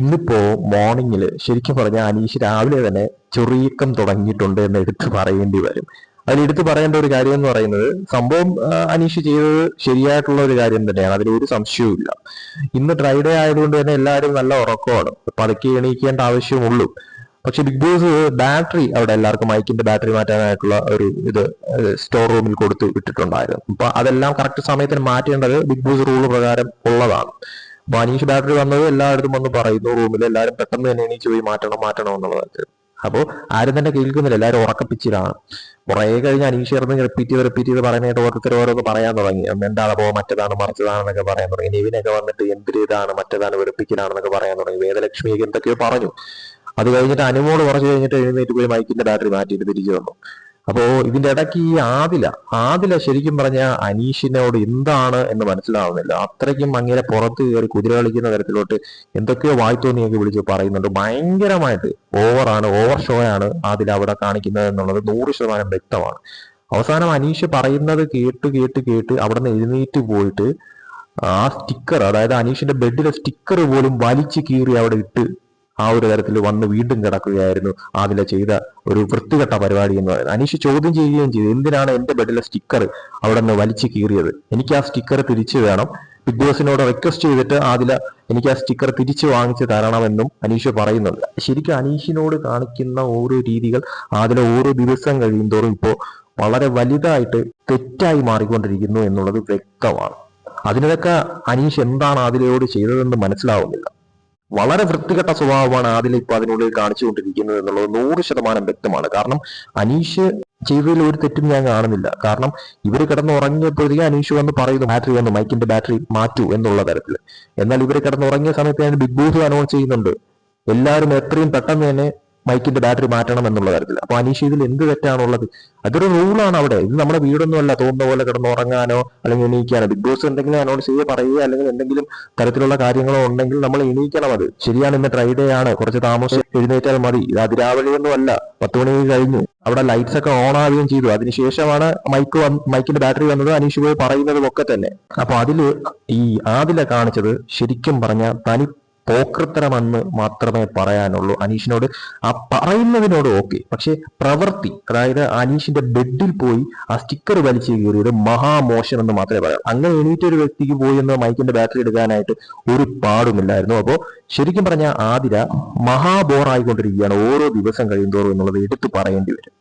ഇന്നിപ്പോ മോർണിംഗിൽ ശരിക്കും പറഞ്ഞാൽ അനീഷ് രാവിലെ തന്നെ ചൊറിയക്കം തുടങ്ങിയിട്ടുണ്ട് എന്ന് എടുത്തു പറയേണ്ടി വരും. അതിൽ എടുത്തു പറയേണ്ട ഒരു കാര്യം എന്ന് പറയുന്നത് സംഭവം അനീഷ് ചെയ്തത് ശരിയായിട്ടുള്ള ഒരു കാര്യം തന്നെയാണ്. അതിൽ ഒരു സംശയവും ഇല്ല. ഇന്ന് ഡ്രൈഡേ ആയതുകൊണ്ട് തന്നെ എല്ലാവരും നല്ല ഉറക്കമാണ്. പതുക്കെ എണീക്കേണ്ട ആവശ്യമുള്ളൂ. പക്ഷെ ബിഗ് ബോസ് ബാറ്ററി അവിടെ എല്ലാവർക്കും മൈക്കിന്റെ ബാറ്ററി മാറ്റാനായിട്ടുള്ള ഒരു ഇത് സ്റ്റോർ റൂമിൽ കൊടുത്ത് വിട്ടിട്ടുണ്ടായിരുന്നു. അപ്പൊ അതെല്ലാം കറക്റ്റ് സമയത്തിന് മാറ്റേണ്ടത് ബിഗ് ബോസ് റൂൾ പ്രകാരം ഉള്ളതാണ്. അനീഷ് ബാറ്ററി വന്നത് എല്ലായിടത്തും വന്ന് പറയുന്നു റൂമിൽ എല്ലാവരും പെട്ടെന്ന് തന്നെ എണീച്ച് പോയി മാറ്റണം മാറ്റണം എന്നുള്ളത് അപ്പോൾ ആരും തന്നെ കേൾക്കുന്നില്ല എല്ലാവരും ഉറക്കപ്പിച്ചിലാണ്. കുറെ കഴിഞ്ഞ് അനീഷ് ഇറന്ന് റിപ്പീറ്റ് ചെയ്ത് റിപ്പീറ്റ് ചെയ്ത് പറയാനായിട്ട് ഓരോരുത്തർ ഓരോന്ന് പറയാൻ തുടങ്ങി. എന്താണ് അപ്പോ മറ്റേതാണ് മറിച്ചതാണെന്നൊക്കെ പറയാൻ തുടങ്ങി. നിവിനൊക്കെ വന്നിട്ട് എന്തൊരു ഇതാണ് മറ്റേതാണ് വെറുപ്പിക്കലാണെന്നൊക്കെ പറയാൻ തുടങ്ങി. വേദലക്ഷ്മി എന്തൊക്കെയോ പറഞ്ഞു. അത് കഴിഞ്ഞിട്ട് അനുമോട് കുറച്ച് കഴിഞ്ഞിട്ട് എഴുന്നേറ്റ് പോയി മൈക്കിന്റെ ബാറ്ററി മാറ്റിയിട്ട് തിരിച്ചു വന്നു. അപ്പോ ഇതിന്റെ ഇടയ്ക്ക് ഈ ആദില ആദില ശരിക്കും പറഞ്ഞ അനീഷിനോട് എന്താണ് എന്ന് മനസ്സിലാവുന്നില്ല. അത്രയ്ക്കും അങ്ങനെ പുറത്ത് കയറി കുതിര കളിക്കുന്ന തരത്തിലോട്ട് എന്തൊക്കെയോ വായ്ത്തോന്നിയൊക്കെ വിളിച്ച് പറയുന്നുണ്ട്. ഭയങ്കരമായിട്ട് ഓവറാണ് ഓവർ ഷോ ആണ് ആദില അവിടെ കാണിക്കുന്നത് എന്നുള്ളത് നൂറ് ശതമാനം വ്യക്തമാണ്. അവസാനം അനീഷ് പറയുന്നത് കേട്ട് കേട്ട് കേട്ട് അവിടെ നിന്ന് എഴുന്നേറ്റ് പോയിട്ട് ആ സ്റ്റിക്കർ അതായത് അനീഷിന്റെ ബെഡിലെ സ്റ്റിക്കർ പോലും വലിച്ചു കീറി അവിടെ ഇട്ട് ആ ഒരു തരത്തിൽ വന്ന് വീണ്ടും കിടക്കുകയായിരുന്നു. ആദില ചെയ്ത ഒരു വൃത്തികെട്ട പരിപാടി എന്ന് പറയുന്നത്. അനീഷ് ചോദ്യം ചെയ്യുകയും ചെയ്തു എന്തിനാണ് എന്റെ ബെഡിലെ സ്റ്റിക്കർ അവിടെ നിന്ന് വലിച്ചു കീറിയത്? എനിക്ക് ആ സ്റ്റിക്കർ തിരിച്ചു വേണം. ബിഗ് ബോസിനോട് റിക്വസ്റ്റ് ചെയ്തിട്ട് ആദില എനിക്ക് ആ സ്റ്റിക്കർ തിരിച്ചു വാങ്ങിച്ചു തരണമെന്നും അനീഷ് പറയുന്നുണ്ട്. ശരിക്കും അനീഷിനോട് കാണിക്കുന്ന ഓരോ രീതികൾ ആദില ഓരോ ദിവസം കഴിയുന്തോറും ഇപ്പോ വളരെ വലുതായിട്ട് തെറ്റായി മാറിക്കൊണ്ടിരിക്കുന്നു എന്നുള്ളത് വ്യക്തമാണ്. അതിനൊക്കെ അനീഷ് എന്താണ് ആദിലയോട് ചെയ്തതെന്ന് മനസ്സിലാവുന്നില്ല. വളരെ വൃത്തികെട്ട സ്വഭാവമാണ് ആദിൽ ഇപ്പൊ അതിനുള്ളിൽ കാണിച്ചുകൊണ്ടിരിക്കുന്നത് എന്നുള്ളത് നൂറ് ശതമാനം വ്യക്തമാണ്. കാരണം അനീഷ് ചെയ്തതിൽ ഒരു തെറ്റും ഞാൻ കാണുന്നില്ല. കാരണം ഇവർ കിടന്ന് ഉറങ്ങിയപ്പോഴത്തേക്കും അനീഷ് വന്ന് പറയുന്നു ബാറ്ററി വന്നു മൈക്കിന്റെ ബാറ്ററി മാറ്റൂ എന്നുള്ള തരത്തിൽ എന്നാൽ ഇവർ കിടന്ന് ഉറങ്ങിയ സമയത്ത് ഞാൻ ബിഗ് ബോസ് അനൗൺസ് ചെയ്യുന്നുണ്ട്. എല്ലാവരും എത്രയും പെട്ടെന്ന് തന്നെ മൈക്കിന്റെ ബാറ്ററി മാറ്റണം എന്നുള്ള കാര്യത്തിൽ അപ്പൊ അനീഷ് ഇതിൽ എന്ത് തെറ്റാണുള്ളത്? അതൊരു റൂളാണ് അവിടെ. ഇത് നമ്മുടെ വീടൊന്നും അല്ല തോന്നുന്ന പോലെ കിടന്ന് ഉറങ്ങാനോ അല്ലെങ്കിൽ എണീക്കാനോ. ബിഗ് ബോസ് എന്തെങ്കിലും അനൗൺസ് ചെയ്യുക പറയുക അല്ലെങ്കിൽ എന്തെങ്കിലും തരത്തിലുള്ള കാര്യങ്ങളോ ഉണ്ടെങ്കിൽ നമ്മൾ എണീക്കണം അത്. ശരിയാണ് ഇന്ന് ഡ്രൈഡേ ആണ്. കുറച്ച് താമസം എഴുന്നേറ്റാൽ മതി. ഇത് അതിരാവിലെയൊന്നും അല്ല പത്ത് മണി കഴിഞ്ഞു. അവിടെ ലൈറ്റ്സ് ഒക്കെ ഓൺ ആവുകയും ചെയ്തു. അതിനുശേഷമാണ് മൈക്ക് മൈക്കിന്റെ ബാറ്ററി വന്നത് അനീഷ് പോയി പറയുന്നതും ഒക്കെ തന്നെ. അപ്പൊ അതിൽ ഈ ആദില കാണിച്ചത് ശരിക്കും പറഞ്ഞ തനി പോക്കൃത്തരമെന്ന് മാത്രമേ പറയാനുള്ളൂ അനീഷിനോട്. ആ പറയുന്നതിനോട് ഓക്കെ. പക്ഷെ പ്രവൃത്തി അതായത് അനീഷിന്റെ ബെഡിൽ പോയി ആ സ്റ്റിക്കർ വലിച്ചു കീറിയത് മഹാമോശം എന്ന് മാത്രമേ പറയാം. അങ്ങനെ എണീറ്റ ഒരു വ്യക്തിക്ക് പോയി എന്ന് മൈക്കിന്റെ ബാറ്ററി എടുക്കാനായിട്ട് ഒരു പാടുമില്ലായിരുന്നു. അപ്പോ ശരിക്കും പറഞ്ഞ ആതിര മഹാബോറായിക്കൊണ്ടിരിക്കുകയാണ് ഓരോ ദിവസം കഴിയുന്തോറും എന്നുള്ളത് എടുത്തു പറയേണ്ടി വരും.